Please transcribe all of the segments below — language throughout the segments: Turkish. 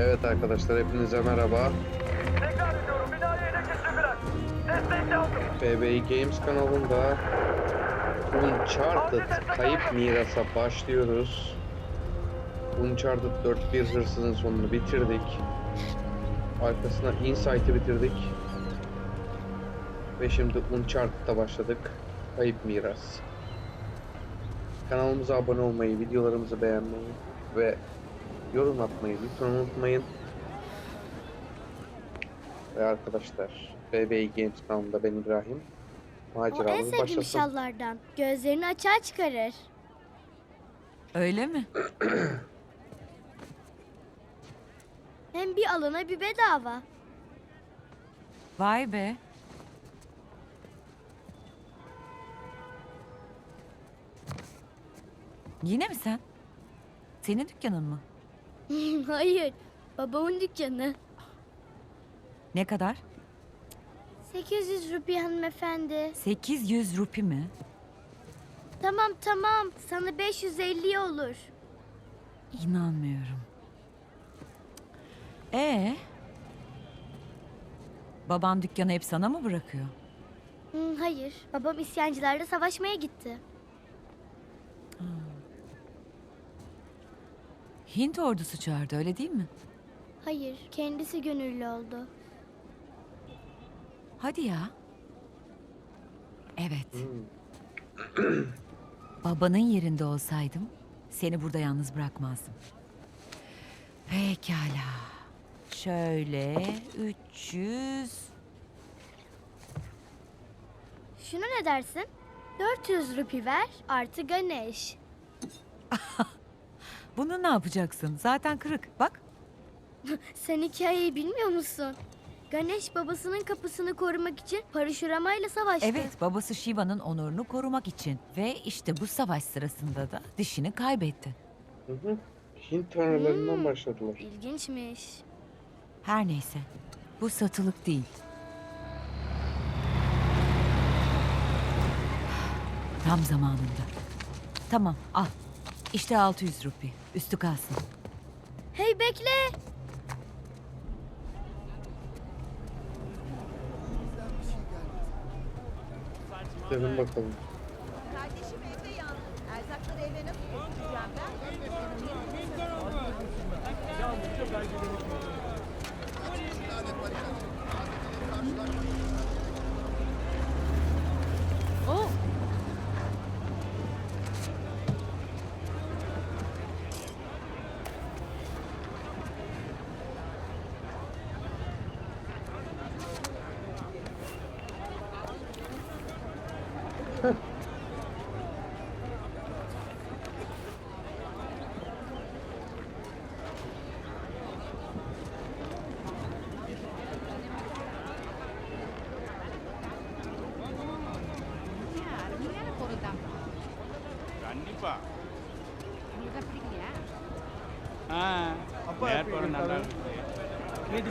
Evet arkadaşlar hepinize merhaba. Tekrar ediyorum binayı ele geçirdiler. Destek lazım. BBI Games kanalında Uncharted Kayıp Miras'a başlıyoruz. Uncharted 4.1 hırsızın sonunu bitirdik. Arkasına Insight'ı bitirdik. Ve şimdi Uncharted'a başladık. Kayıp Miras. Kanalımıza abone olmayı, videolarımızı beğenmeyi ve yorum atmayı lütfen unutmayın. Ve arkadaşlar BBI Games kanalında ben İbrahim. O en Maceramız sevdiğim başlasın. şallardan. Gözlerini açığa çıkarır. Öyle mi? Hem bir alana bir bedava. Vay be. Yine mi sen? Senin dükkanın mı? Hayır, babamın dükkanı. Ne kadar? 800 rupi hanımefendi. 800 rupi mi? Tamam tamam, sana 550 olur. İnanmıyorum. Ee? Baban dükkanı hep sana mı bırakıyor? Hayır, babam isyancılarla savaşmaya gitti. Hint ordusu çağırdı öyle değil mi? Hayır, kendisi gönüllü oldu. Hadi ya. Evet. Hmm. Babanın yerinde olsaydım seni burada yalnız bırakmazdım. Pekala. Şöyle 300 Şuna ne dersin? 400 rupi ver artı Ganesh. Bunu ne yapacaksın? Zaten kırık. Bak. Sen hikayeyi bilmiyor musun? Ganesh babasının kapısını korumak için parşuramayla savaştı. Evet, babası Shiva'nın onurunu korumak için ve işte bu savaş sırasında da dişini kaybetti. Hı hı. Hint tanrılarından Hmm. başladılar. İlginçmiş. Her neyse. Bu satılık değil. Tam zamanında. Tamam, al. İşte 600 rupi. Üstü kalsın. Hey bekle. Gelin bakalım.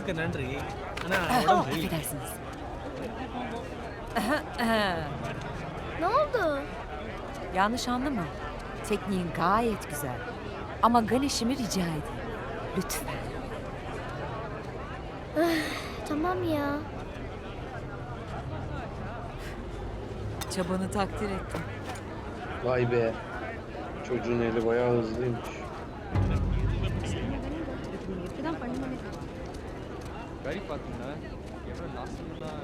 கேட்டதுக்கு நன்றி ஆனா Oh, உடம்பு affedersiniz. Ne oldu? Yanlış anlama. Tekniğin gayet güzel. Ama Ganesh'imi rica edeyim. Lütfen. Tamam ya. Çabanı takdir ettim. Vay be. Çocuğun eli bayağı hızlıymış. கறி பார்த்தீங்களா எவ்வளோ லாஸ்ட்லாம்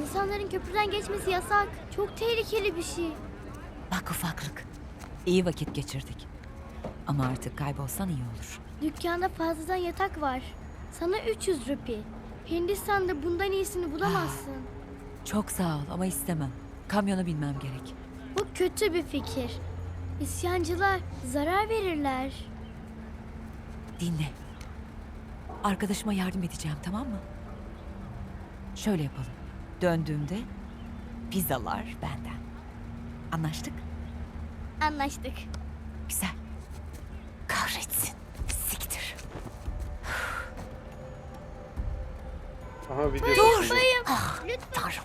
İnsanların köprüden geçmesi yasak. Çok tehlikeli bir şey. Bak ufaklık. İyi vakit geçirdik. Ama artık kaybolsan iyi olur. Dükkanda fazladan yatak var. Sana 300 rupi. Hindistan'da bundan iyisini bulamazsın. Çok sağ ol ama istemem. Kamyona binmem gerek. Bu kötü bir fikir. İsyancılar zarar verirler. Dinle. Arkadaşıma yardım edeceğim tamam mı? Şöyle yapalım. Döndüğümde pizzalar benden. Anlaştık? Anlaştık. Güzel. Kahretsin. Siktir. Aha video bayım. Ah, Lütfen. Tanrım.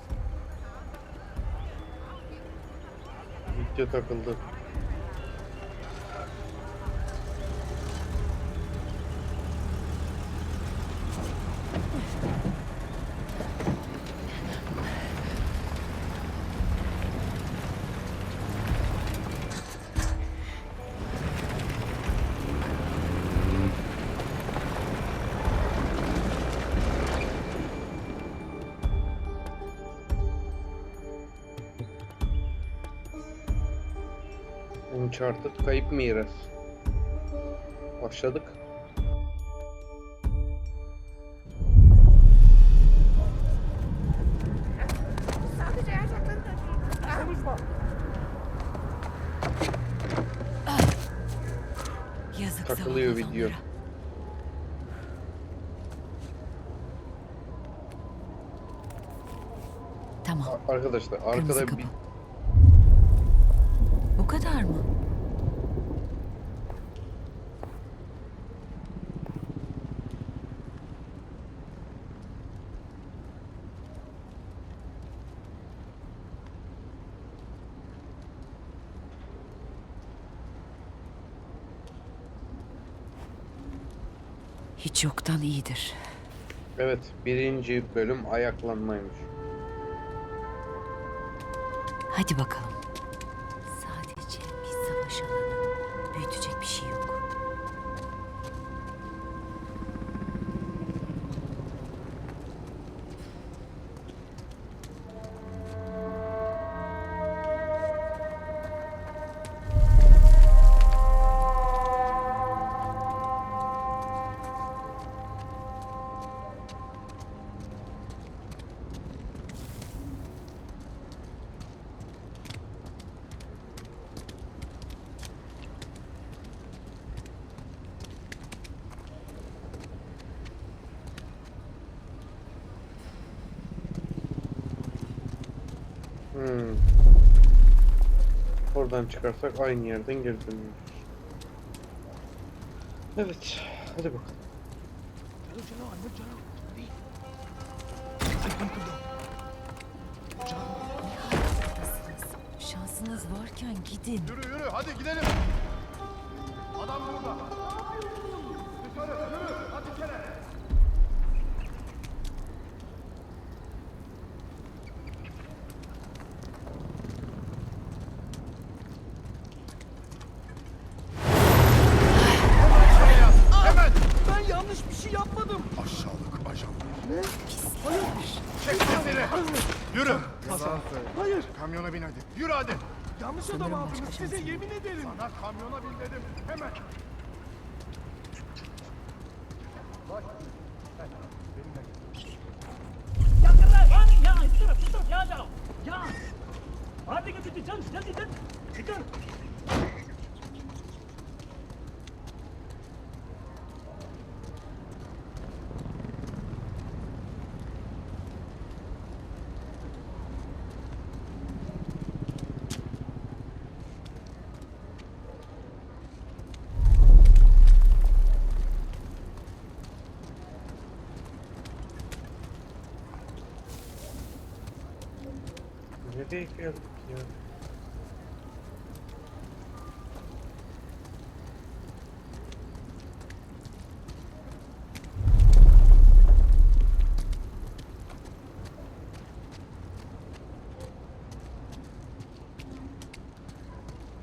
Video takıldı. Uncharted kayıp miras. Başladık. Yazık Takılıyor video. Tamam. Arkadaşlar Kırmızı arkada kapı. bir Bu kadar mı? Hiç yoktan iyidir. evet birinci bölüm ayaklanmaymış. Hadi bakalım. Hmm. Oradan çıkarsak aynı yerden geri dönüyoruz. Evet, hadi bakalım. Şansınız varken gidin. Yürü yürü hadi gidelim. Adam burada. Dışarı yürü hadi kere. Hemen. Ben yanlış bir şey yapmadım. Aşağılık ajan. Ne? Hayır. Çek sesini. Yürü. Hayır. Kamyona bin hadi. Yürü hadi. Adam aldınız. Size yemin ederim. Sana kamyona Geldik ya?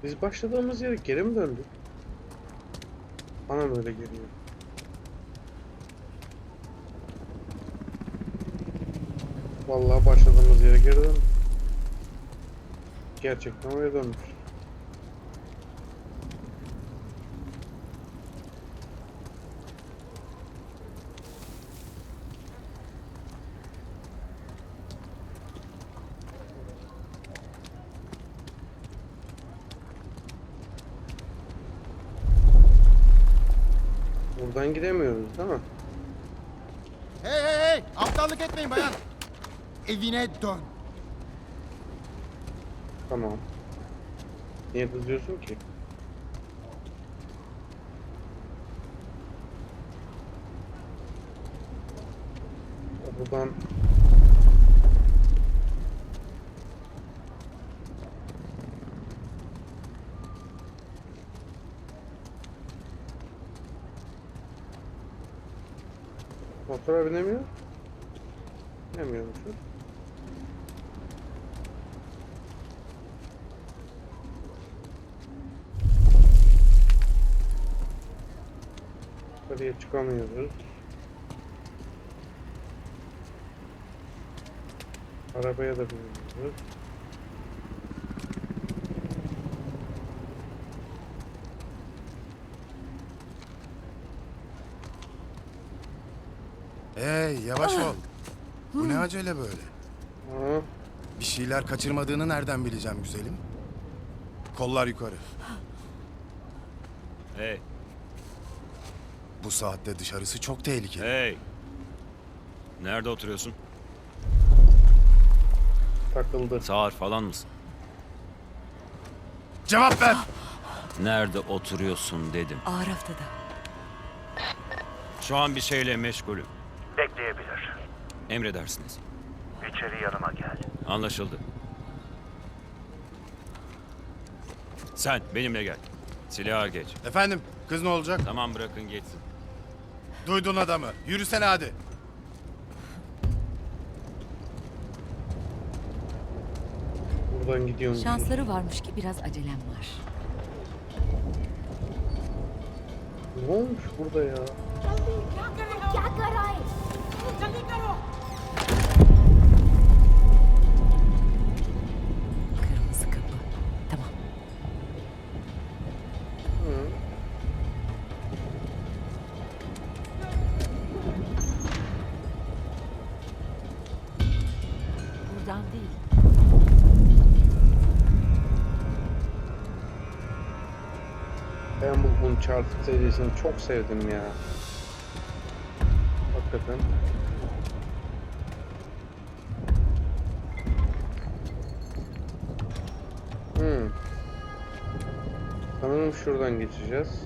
Biz başladığımız yere geri mi döndük? Bana mı öyle geliyor? Vallahi başladığımız yere geri döndük. Gerçekten oraya dönmüş. Buradan gidemiyoruz değil mi? Hey hey hey! Aptallık etmeyin bayan. Evine dön. Tamam. Niye kızıyorsun ki? Buradan Motora binemiyor. Binemiyormuşuz. Yukarıya çıkamıyoruz. Arabaya da binemiyoruz. Hey yavaş ol. Bu ne acele böyle? Bir şeyler kaçırmadığını nereden bileceğim güzelim? Kollar yukarı. Hey, Bu saatte dışarısı çok tehlikeli. hey. Nerede oturuyorsun? takıldı. Sağır falan mısın? Cevap ver! Nerede oturuyorsun dedim. Ağır haftada. Şu an bir şeyle meşgulüm. Bekleyebilir. Emredersiniz. İçeri yanıma gel. Anlaşıldı. Sen benimle gel. Silaha geç. Efendim kız ne olacak? Tamam bırakın geçsin. Duydun adamı. Yürüsene hadi. Buradan gidiyormuş. Şansları varmış ki biraz acelem var. Ne olmuş burada ya? Bu Uncharted serisini çok sevdim ya. Hakikaten. Hmm. Sanırım şuradan geçeceğiz.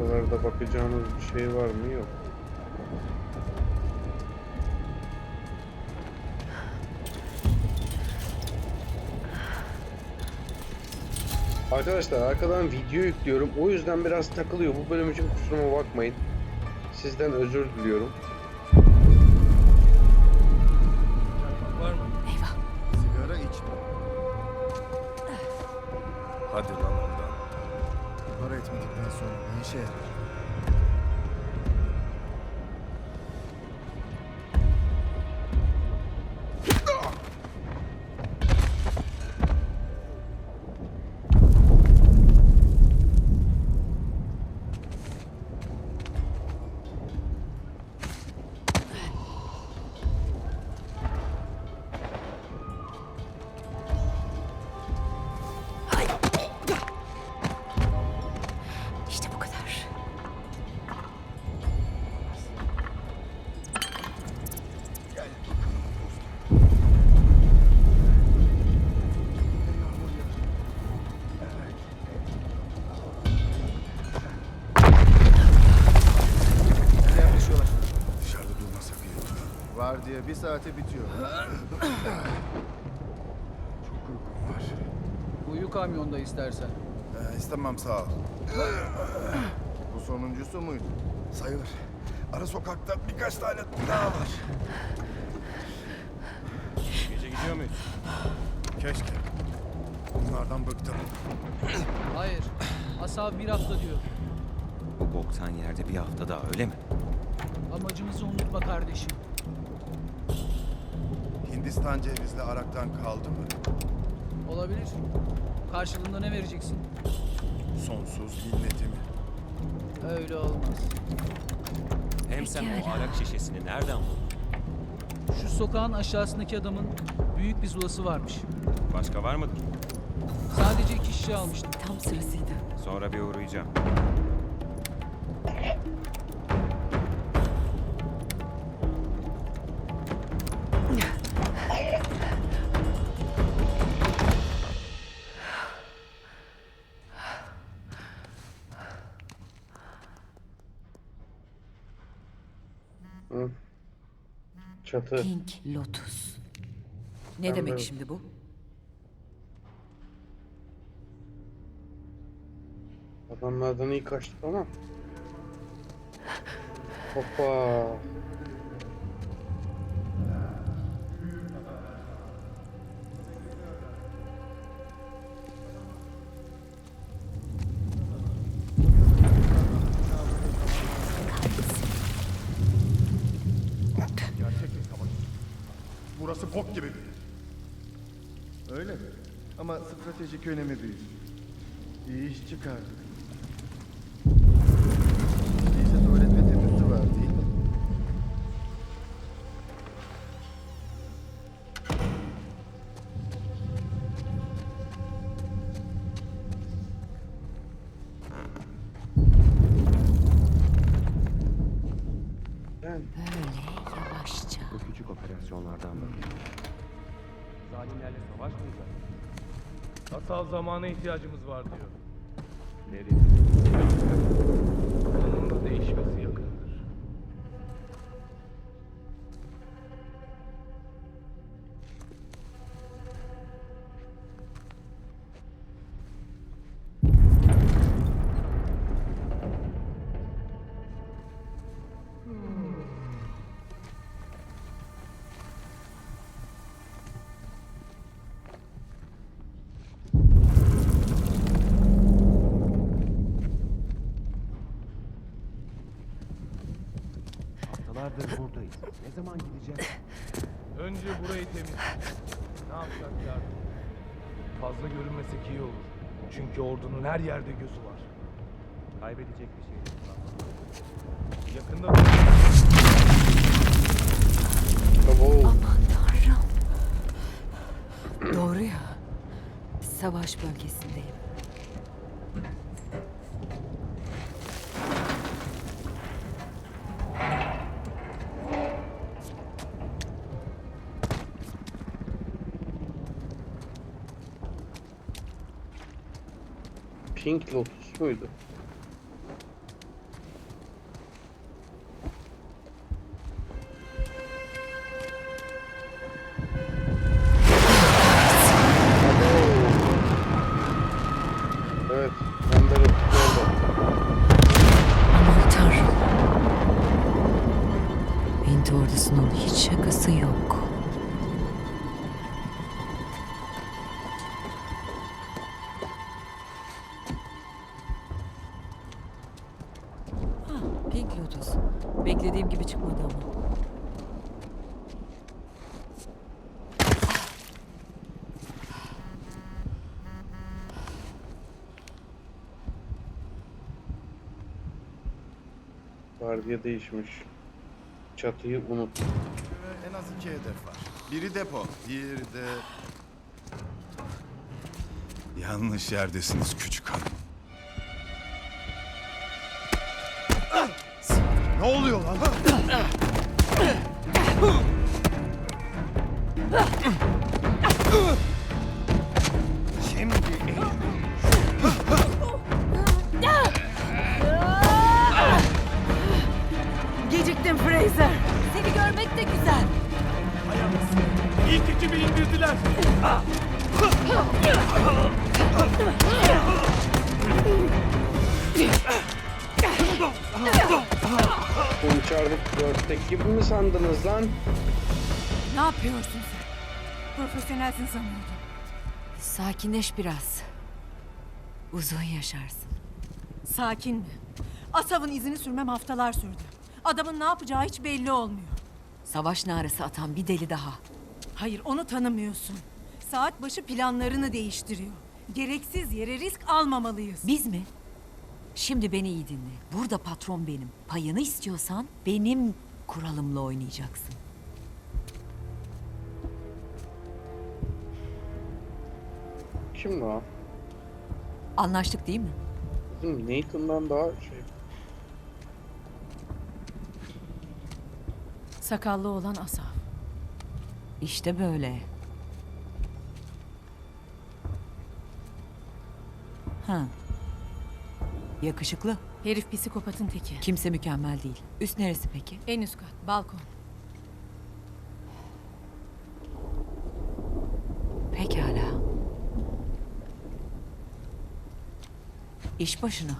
Buralarda bakacağımız bir şey var mı? Yok. Arkadaşlar arkadan video yüklüyorum. O yüzden biraz takılıyor. Bu bölüm için kusuruma bakmayın. Sizden özür diliyorum. Eyvah. Sigara içme. Hadi lan ondan. Para etmedikten sonra ne işe yarar? Saate bitiyor. Çok uykum var. Uyu kamyonda istersen. Ee, istemem sağ ol. Bu sonuncusu muydu? Sayılır. Ara sokakta birkaç tane daha var. Gece gidiyor muyuz? Keşke. Bunlardan bıktım. Hayır. Asal bir hafta diyor. Bu boktan yerde bir hafta daha öyle mi? Amacımızı unutma kardeşim. Hindistan cevizli araktan kaldı mı? Olabilir. Karşılığında ne vereceksin? Sonsuz minnetimi. Öyle olmaz. Hem sen o arak şişesini nereden buldun? Şu sokağın aşağısındaki adamın büyük bir zulası varmış. Başka var mıdır? Sadece iki şişe almıştım. Tam sırasıydı. Sonra bir uğrayacağım. Çatı. Pink Lotus. Ne Ben demek de- şimdi bu? Adamlardan iyi kaçtık ama Hoppa. Bok gibi bir yer. Öyle mi? Ama stratejik önemi büyük. İyi iş çıkardık. Savaşmayacak. Asal zamana ihtiyacımız var diyor. Nereye? Sonunda değişmesi yakındır. Haftalardır buradayız. Ne zaman gideceğiz? Önce burayı temizle. Ne yapacak yardım? Fazla görünmesek iyi olur. Çünkü ordunun her yerde gözü var. Kaybedecek bir şey yok. Yakında. Aman tanrım. Doğru ya. Savaş bölgesindeyim. Pink Lotus Vardiya değişmiş. Çatıyı unut. En az iki hedef var. Biri depo, diğeri de... Yanlış yerdesiniz küçük hanım. Ne oluyor lan? Gibi mi sandınız lan? Ne yapıyorsun sen? Profesyonelsin sanıyordum. Sakinleş biraz. Uzun yaşarsın. Sakin mi? Asav'ın izini sürmem haftalar sürdü. Adamın ne yapacağı hiç belli olmuyor. Savaş narası atan bir deli daha. Hayır onu tanımıyorsun. Saat başı planlarını değiştiriyor. Gereksiz yere risk almamalıyız. Biz mi? Şimdi beni iyi dinle. Burada patron benim. Payını istiyorsan benim kuralımla oynayacaksın. Kim lan? Anlaştık değil mi? Bizim Nathan'dan daha şey. Sakallı olan Asav. İşte böyle. Ha. Yakışıklı. Herif psikopatın teki. Kimse mükemmel değil. Üst neresi peki? En üst kat, balkon. Pekala. İş başına.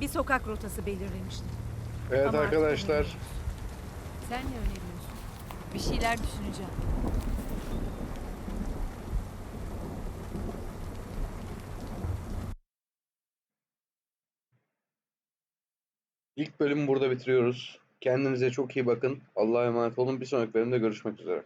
Bir sokak rotası belirlemiştim. Evet Ama artık arkadaşlar. Sen ne öneriyorsun? Bir şeyler düşüneceğim. Bölümü burada bitiriyoruz. Kendinize çok iyi bakın. Allah'a emanet olun. Bir sonraki bölümde görüşmek üzere.